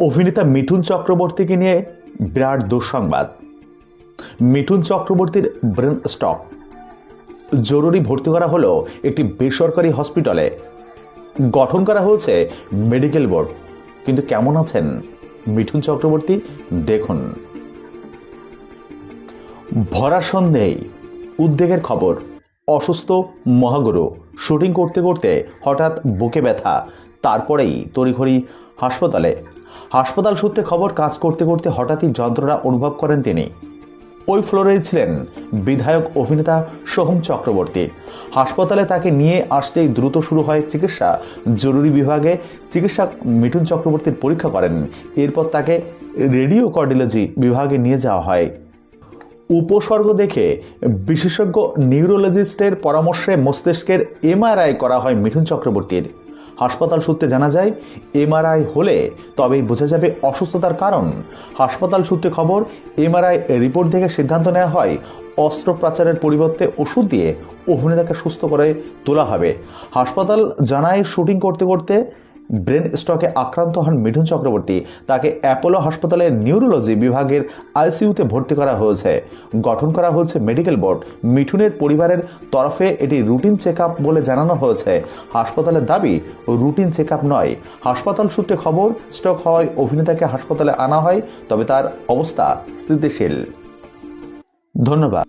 অভিনেতা মিঠুন চক্রবর্তীকে নিয়ে বিরাট দুঃসংবাদ। মিঠুন চক্রবর্তীর ব্রেন স্টক। জরুরি ভর্তি করা হলো একটি বেসরকারি হসপিটালে গঠন করা হয়েছে মেডিকেল বোর্ড। কিন্তু কেমন আছেন মিঠুন চক্রবর্তী? দেখুন। ভরা সন্দেহে উদ্বেগের খবর। অসুস্থ মহাগুরু। শুটিং করতে করতে হঠাৎ বুকে ব্যথা। তারপরেই তড়িঘড়ি হাসপাতালে। হাসপাতাল সূত্রে খবর, কাজ করতে করতে হঠাৎই যন্ত্রণা অনুভব করেন তিনি। ওই ফ্লোরেই ছিলেন বিধায়ক অভিনেতা সোহম চক্রবর্তী। হাসপাতালে তাকে নিয়ে আসতেই দ্রুত শুরু হয় চিকিৎসা। জরুরি বিভাগে চিকিৎসক মিঠুন চক্রবর্তীর পরীক্ষা করেন। এরপর তাকে রেডিও কার্ডিওলজি বিভাগে নিয়ে যাওয়া হয়। উপসর্গ দেখে বিশেষজ্ঞ নিউরোলজিস্টের পরামর্শে মস্তিষ্কের এমআরআই করা হয় মিঠুন চক্রবর্তীর। হাসপাতাল সূত্রে জানা যায়, এমআরআই হলে তবেই বোঝা যাবে অসুস্থতার কারণ। হাসপাতাল সূত্রে খবর, এমআরআই রিপোর্ট দেখে সিদ্ধান্ত নেওয়া হয়, অস্ত্রোপচারের পরিবর্তে ওষুধ দিয়ে অভিনেতাকে সুস্থ করে তোলা হবে। হাসপাতাল জানায় শুটিং করতে করতে ব্রেন স্ট্রোকে আক্রান্ত হন মিঠুন চক্রবর্তী। তাকে অ্যাপোলো হাসপাতালের নিউরোলজি বিভাগের আইসিইউতে ভর্তি করা হয়েছে। গঠন করা হয়েছে মেডিকেল বোর্ড। মিঠুনের পরিবারের তরফে এটি রুটিন চেক বলে জানানো হয়েছে। হাসপাতালের দাবি, রুটিন চেক নয়। হাসপাতাল সূত্রে খবর, স্ট্রোক হওয়ায় অভিনেতাকে হাসপাতালে আনা হয়, তবে তার অবস্থা স্থিতিশীল। ধন্যবাদ।